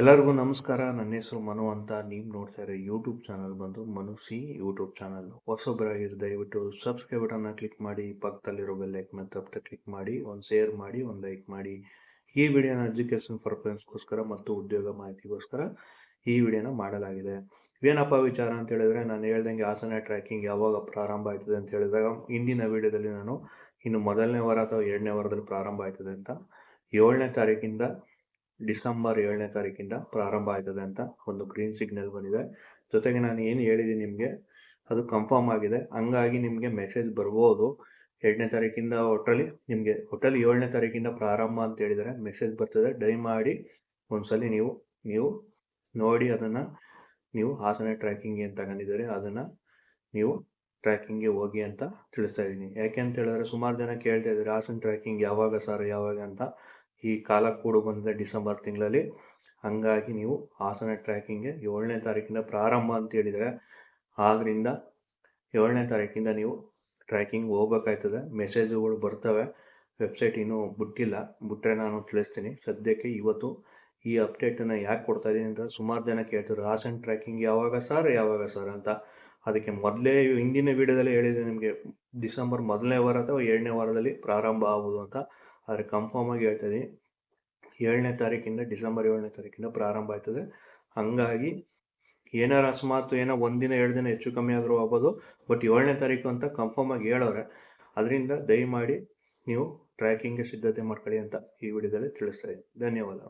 ಎಲ್ಲರಿಗೂ ನಮಸ್ಕಾರ. ನನ್ನ ಹೆಸರು ಮನು ಅಂತ. ನೀವು ನೋಡ್ತಾ ಇರೋ ಯೂಟ್ಯೂಬ್ ಚಾನಲ್ ಬಂದು ಮನು ಸಿ ಯೂಟ್ಯೂಬ್ ಚಾನಲ್ ಹೊಸೊಬ್ಬರಾಗಿದ್ದು ದಯವಿಟ್ಟು ಸಬ್ಸ್ಕ್ರೈಬ್ ಬಟನ್ನ ಕ್ಲಿಕ್ ಮಾಡಿ, ಪಕ್ಕದಲ್ಲಿರೋ ಬೆಲ್ ಐಕನ್ ತಪ್ಪದೆ ಕ್ಲಿಕ್ ಮಾಡಿ, ಒಂದು ಶೇರ್ ಮಾಡಿ, ಒಂದು ಲೈಕ್ ಮಾಡಿ. ಈ ವಿಡಿಯೋನ ಎಜುಕೇಷನ್ ಪರ್ಪಸ್ಗೋಸ್ಕರ ಮತ್ತು ಉದ್ಯೋಗ ಮಾಹಿತಿಗೋಸ್ಕರ ಈ ವಿಡಿಯೋನ ಮಾಡಲಾಗಿದೆ. ಏನಪ್ಪ ವಿಚಾರ ಅಂತ ಹೇಳಿದ್ರೆ, ನಾನು ಹೇಳ್ದಂಗೆ ಆಸನ ಟ್ರ್ಯಾಕಿಂಗ್ ಯಾವಾಗ ಪ್ರಾರಂಭ ಆಯ್ತದೆ ಅಂತ ಹೇಳಿದಾಗ ಇಂದಿನ ವಿಡಿಯೋದಲ್ಲಿ ನಾನು ಇನ್ನು ಮೊದಲನೇ ವಾರ ಅಥವಾ ಎರಡನೇ ವಾರದಲ್ಲಿ ಪ್ರಾರಂಭ ಆಯ್ತದೆ ಅಂತ. ಏಳನೇ ತಾರೀಕಿಂದ ಡಿಸೆಂಬರ್ ಏಳನೇ ತಾರೀಕಿಂದ ಪ್ರಾರಂಭ ಆಯ್ತದೆ ಅಂತ ಒಂದು ಗ್ರೀನ್ ಸಿಗ್ನಲ್ ಬಂದಿದೆ. ಜೊತೆಗೆ ನಾನು ಏನು ಹೇಳಿದ್ದೀನಿ ನಿಮಗೆ, ಅದು ಕನ್ಫರ್ಮ್ ಆಗಿದೆ. ಹಂಗಾಗಿ ನಿಮಗೆ ಮೆಸೇಜ್ ಬರ್ಬೋದು. ಎರಡನೇ ತಾರೀಕಿಂದ ಒಟ್ಟಲ್ಲಿ ನಿಮಗೆ ಒಟ್ಟಲ್ಲಿ ಏಳನೇ ತಾರೀಕಿಂದ ಪ್ರಾರಂಭ ಅಂತ ಹೇಳಿದರೆ ಮೆಸೇಜ್ ಬರ್ತದೆ. ಡೈ ಮಾಡಿ, ಒಂದ್ಸಲಿ ನೀವು ನೀವು ನೋಡಿ ಅದನ್ನು, ನೀವು ಹಾಸನ ಟ್ರ್ಯಾಕಿಂಗ್ ಏನು ತಗೊಂಡಿದ್ದೀರಿ ಅದನ್ನು ನೀವು ಟ್ರ್ಯಾಕಿಂಗ್ಗೆ ಹೋಗಿ ಅಂತ ತಿಳಿಸ್ತಾ ಇದ್ದೀನಿ. ಯಾಕೆ ಅಂತ ಹೇಳಿದ್ರೆ ಸುಮಾರು ಜನ ಕೇಳ್ತಾ ಇದ್ದಾರೆ, ಹಾಸನ ಟ್ರ್ಯಾಕಿಂಗ್ ಯಾವಾಗ ಸರ್ ಯಾವಾಗ? ಅಂತ. ಈ ಕಾಲ ಕೂಡ ಬಂದಿದೆ ಡಿಸೆಂಬರ್ ತಿಂಗಳಲ್ಲಿ. ಹಂಗಾಗಿ ನೀವು ಹಾಸನ ಟ್ರ್ಯಾಕಿಂಗ್ಗೆ ಏಳನೇ ತಾರೀಕಿಂದ ಪ್ರಾರಂಭ ಅಂತ ಹೇಳಿದರೆ ಆದ್ದರಿಂದ ಏಳನೇ ತಾರೀಕಿಂದ ನೀವು ಟ್ರ್ಯಾಕಿಂಗ್ ಹೋಗ್ಬೇಕಾಯ್ತದೆ. ಮೆಸೇಜುಗಳು ಬರ್ತವೆ. ವೆಬ್ಸೈಟ್ ಇನ್ನೂ ಬಿಟ್ಟಿಲ್ಲ. ಬಿಟ್ಟರೆ ನಾನು ತಿಳಿಸ್ತೀನಿ. ಸದ್ಯಕ್ಕೆ ಇವತ್ತು ಈ ಅಪ್ಡೇಟನ್ನು ಯಾಕೆ ಕೊಡ್ತಾ ಇದ್ದೀನಿ ಅಂತ ಸುಮಾರು ಜನ ಕೇಳ್ತಾರೆ. ಹಾಸನ್ ಟ್ರ್ಯಾಕಿಂಗ್ ಯಾವಾಗ ಸರ್ ಯಾವಾಗ ಸರ್ ಅಂತ. ಅದಕ್ಕೆ ಮೊದಲೇ ಹಿಂದಿನ ವೀಡಿಯೋದಲ್ಲಿ ಹೇಳಿದೆ ನಿಮಗೆ. ಡಿಸೆಂಬರ್ ಮೊದಲನೇ ವಾರ ಅಥವಾ ಏಳನೇ ವಾರದಲ್ಲಿ ಪ್ರಾರಂಭ ಆಗುವುದು ಅಂತ. ಆದರೆ ಕನ್ಫರ್ಮ್ ಆಗಿ ಹೇಳ್ತಾ ಏಳನೇ ತಾರೀಕಿಂದ ಡಿಸೆಂಬರ್ ಏಳನೇ ತಾರೀಕಿಂದ ಪ್ರಾರಂಭ ಆಯ್ತದೆ. ಹಾಗಾಗಿ ಏನಾರ ಅಕಸ್ಮಾತ್ ಏನೋ ಒಂದಿನ ಎರಡು ದಿನ ಹೆಚ್ಚು ಕಮ್ಮಿ ಆದರೂ ಆಗ್ಬೋದು ಬಟ್ ಏಳನೇ ತಾರೀಕು ಅಂತ ಕನ್ಫರ್ಮ್ ಆಗಿ ಹೇಳೋರೆ ಅದರಿಂದ ದಯಮಾಡಿ ನೀವು ಟ್ರ್ಯಾಕಿಂಗ್ಗೆ ಸಿದ್ಧತೆ ಮಾಡ್ಕೊಳ್ಳಿ ಅಂತ ಈ ವಿಡಿಯೋದಲ್ಲಿ ತಿಳಿಸ್ತಾ ಇದ್ದೀನಿ. ಧನ್ಯವಾದ.